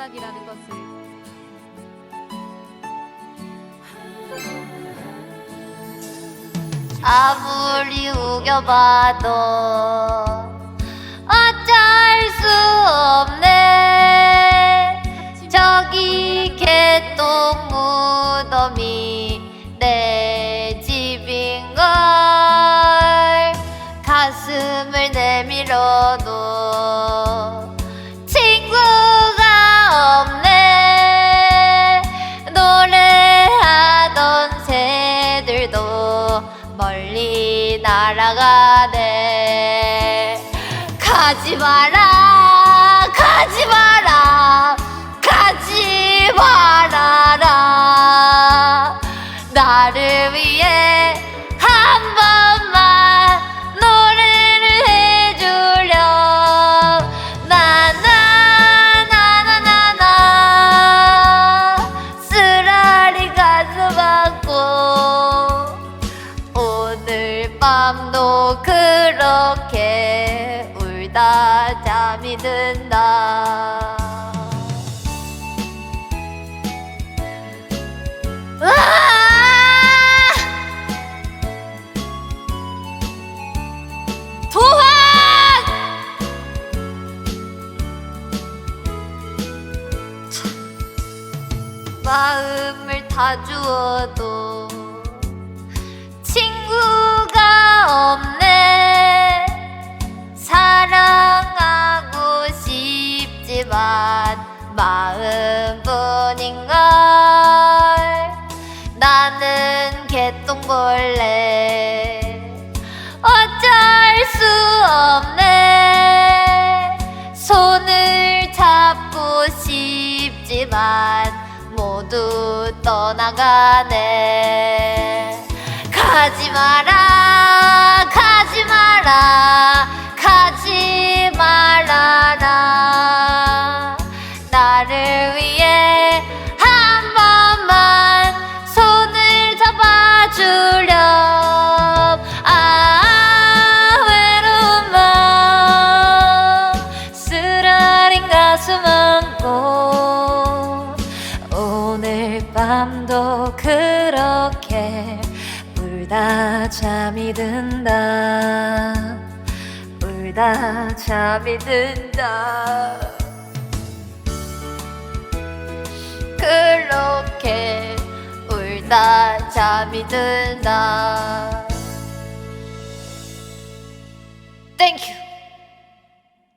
뚝딱이라는 것을. 아무리 우겨봐도 어쩔 수 없네. 저기 개똥 무덤이 내 집인걸 가슴을 내밀어도 멀리 날아가네. 가지 마라 가지 마라 가지 말 울다 잠이 든다! 도환! 마음을 다 주어도 벌레 어쩔 수 없네. 손을 잡고 싶지만 모두 떠나가네. 가지 마라 가지 마라 가슴 안고 오늘 밤도 그렇게 울다 잠이 든다. 울다 잠이 든다. 그렇게 울다 잠이 든다